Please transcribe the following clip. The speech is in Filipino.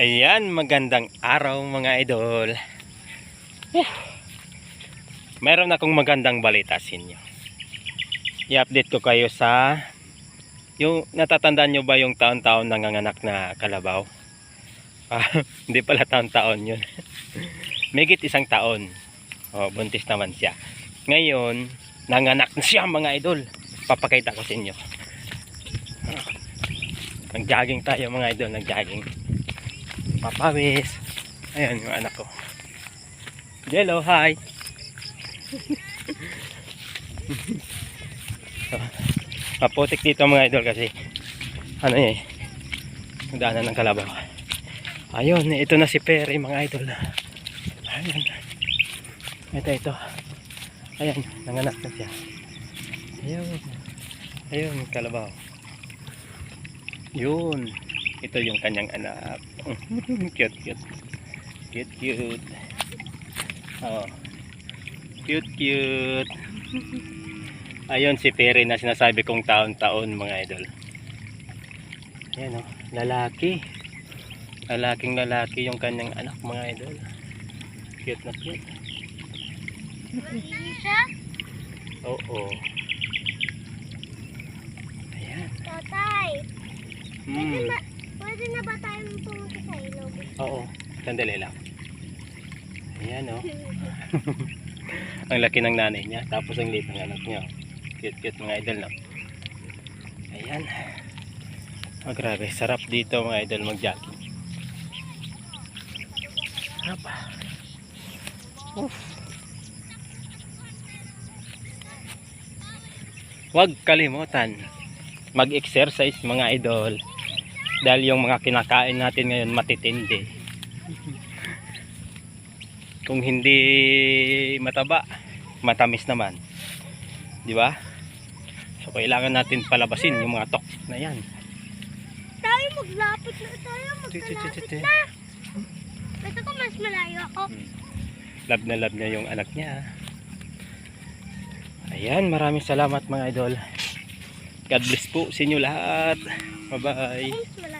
Ayan, magandang araw mga idol. Whew. Meron akong magandang balita sa inyo. I-update ko kayo sa yung natatandaan nyo ba yung taon-taon nanganganak na kalabaw? Ah, hindi pala taon-taon yun. Megit isang taon. Oh, buntis naman siya. Ngayon, nanganak na siya mga idol. Papakita ko sa inyo. Nag-jogging tayo mga idol, nag-jogging. Papawis. Ayan yung anak ko. Jello, hi. Maputik dito mga idol kasi ano eh, daanan ng kalabaw. Ayun, ito na si Perry mga idol. Ayun. Ito, ito. Ayan, nanganak na siya. Ayun. Ayun, kalabaw. Yun. Ito yung kanyang anak. cute, cute. Cute, cute. Oh. Cute, cute. Ayun si Perry na sinasabi kong taon-taon mga idol. Ayan oh, lalaki. Lalaking lalaki yung kanyang anak mga idol. Cute na cute. Malinis siya? Oo. Ayan. Tatay, Hmm. Na, pwede na ba tayong pumunta sa ilog? Oo. Sandali lang. Ayan oh. ang laki ng nanay niya. Tapos ang liit ng anak niya. Cute cute mga idol no. Ayan. Oh, grabe. Sarap dito mga idol mag-jogging. Sarap. Oof. Huwag kalimutan mag-exercise mga idol. Dahil yung mga kinakain natin ngayon matitindi. Kung hindi mataba, matamis naman. Di ba? So kailangan natin palabasin yung mga tok na yan. tayo maglapit na tayo, maglalapit na. Gusto ko mas malayo ako. Love na love niya yung anak niya. Ayan, maraming salamat mga idol. God bless po sa inyo lahat. Bye-bye. Mas malayo.